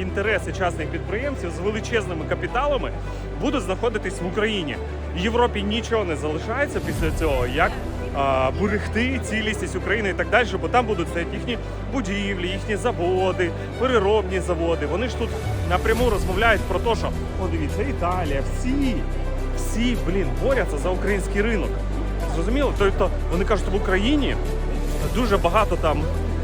Інтереси частних підприємців з величезними капіталами будуть знаходитись в Україні. Європі нічого не залишається після цього, як а, берегти цілісність України і так далі, бо там будуть стояти їхні будівлі, їхні заводи, переробні заводи. Вони ж тут напряму розмовляють про те, що о, дивіться, Італія, всі, всі, блін, борються за український ринок. Зрозуміло? Тобто вони кажуть, що в Україні дуже багато там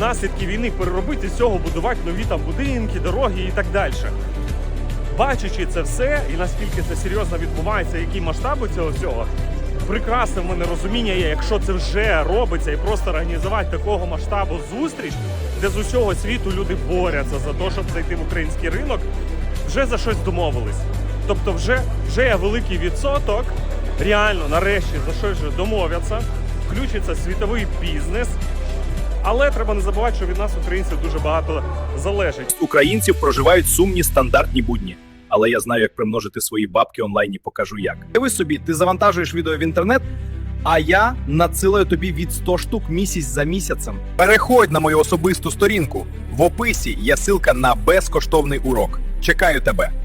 наслідки війни переробити з цього будувати нові там будинки, дороги і так далі. Бачачи це все і наскільки це серйозно відбувається, які масштаби цього всього, прекрасне в мене розуміння є, якщо це вже робиться і просто організувати такого масштабу зустріч, де з усього світу люди борються за те, щоб зайти в український ринок, вже за щось домовились. Тобто, вже, вже є великий відсоток, реально нарешті за щось вже домовляться, включиться світовий бізнес. Але треба не забувати, що від нас, українців, дуже багато залежить. українців проживають сумні стандартні будні. Але я знаю, як примножити свої бабки онлайн і покажу як. Диви собі, ти завантажуєш відео в інтернет, а я надсилаю тобі від 100 штук місяць за місяцем. Переходь на мою особисту сторінку. В описі є ссылка на безкоштовний урок. Чекаю тебе.